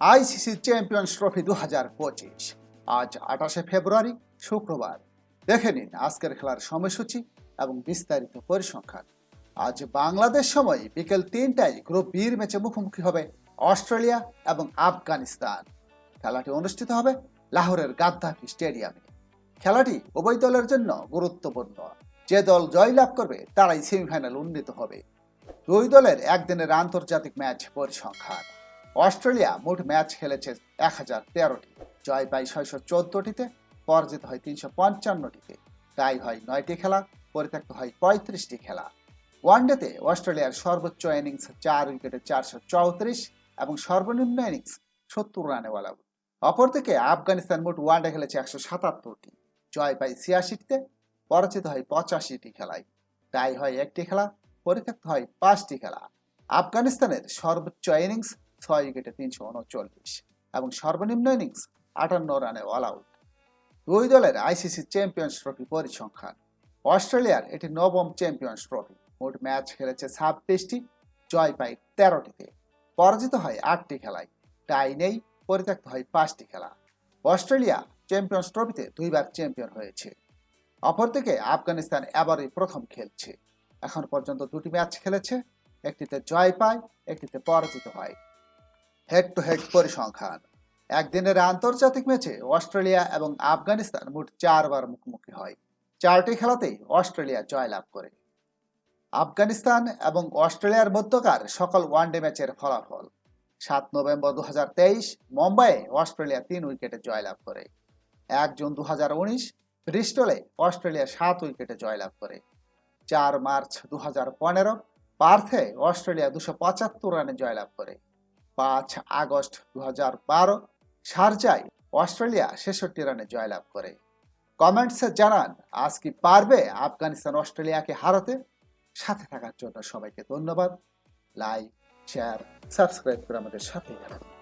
ICC champions trophy দু হাজার পঁচিশ। আজ আঠাশে ফেব্রুয়ারি, শুক্রবার। দেখে নিন আজকের খেলার সময়সূচি এবং বিস্তারিত পরিসংখ্যান। আজ বাংলাদেশ সময় বিকেল তিনটায় গ্রুপ বির ম্যাচে মুখোমুখি হবে অস্ট্রেলিয়া এবং আফগানিস্তান। খেলাটি অনুষ্ঠিত হবে লাহোরের গাদ্দাফি স্টেডিয়ামে। খেলাটি উভয় দলের জন্য গুরুত্বপূর্ণ। যে দল জয়লাভ করবে, তারাই সেমিফাইনাল উন্নীত হবে। দুই দলের একদিনের আন্তর্জাতিক ম্যাচ পরিসংখ্যান। অস্ট্রেলিয়া মোট ম্যাচ খেলেছে এক হাজার তেরোটি। জয় পায় ছয়শো চোদ্দটিতে, পরাজিত হয় তিনশো পঞ্চান্নটিতে। টাই হয় নয়টি খেলা, পরিত্যক্ত হয় পঁয়ত্রিশটি খেলা। ওয়ানডেতে অস্ট্রেলিয়ার সর্বোচ্চ ইনিংস চার উইকেটে চারশো চৌত্রিশ এবং সর্বনিম্ন ইনিংস সত্তর রানে বলা অপরদিকে আফগানিস্তান মোট ওয়ানডে খেলেছে একশো সাতাত্তরটি। জয় পায় ছিয়াশিটিতে, পরাজিত হয় পঁচাশিটি খেলায়। টাই হয় একটি খেলা, পরিত্যক্ত হয় পাঁচটি খেলা। আফগানিস্তানের সর্বোচ্চ ইনিংস ছয় উইকেটে তিনশো উনচল্লিশ এবং সর্বনিম্ন ইনিংস আটান্ন রানে অল আউট দুই দলের আইসিসি চ্যাম্পিয়ন্স ট্রফি পরিসংখ্যান। অস্ট্রেলিয়ার এটি নবম চ্যাম্পিয়ন্স ট্রফি মোট ম্যাচ খেলেছে ছাব্বিশটি, জয় পায় তেরোটিতে। পরাজিত হয় আটটি খেলায়। টাই নেই, পরিত্যক্ত হয় পাঁচটি খেলা। অস্ট্রেলিয়া চ্যাম্পিয়ন্স ট্রফিতে দুইবার চ্যাম্পিয়ন হয়েছে। অপরদিকে আফগানিস্তান এবারই প্রথম খেলছে। এখন পর্যন্ত দুটি ম্যাচ খেলেছে। একটিতে জয় পায়, একটিতে পরাজিত হয়। হেড টু হেড পরিসংখ্যান। একদিনের আন্তর্জাতিক ম্যাচে অস্ট্রেলিয়া এবং আফগানিস্তান মোট চারবার মুখোমুখি হয়। চারটি খেলাতেই অস্ট্রেলিয়া জয়লাভ করে। আফগানিস্তান এবং অস্ট্রেলিয়ার মধ্যকার সকল ওয়ানডে ম্যাচের ফলাফল। সাত নভেম্বর দু হাজার তেইশ মুম্বাইয়ে অস্ট্রেলিয়া তিন উইকেটে জয়লাভ করে। এক জুন দু হাজার উনিশ ব্রিস্টলে অস্ট্রেলিয়া সাত উইকেটে জয়লাভ করে। চার মার্চ দু হাজার পনেরো পার্থে অস্ট্রেলিয়া দুশো পঁচাত্তর রানে জয়লাভ করে। পাঁচ আগস্ট দু হাজার বারো শারজায় অস্ট্রেলিয়া ছেষট্টি রানে জয়লাভ করে। কমেন্টসে জানান, আজ কি পারবে আফগানিস্তান অস্ট্রেলিয়াকে হারাতে? সাথে থাকার জন্য সবাইকে ধন্যবাদ। লাইক, শেয়ার, সাবস্ক্রাইব করে আমাদের সাথে থাকুন।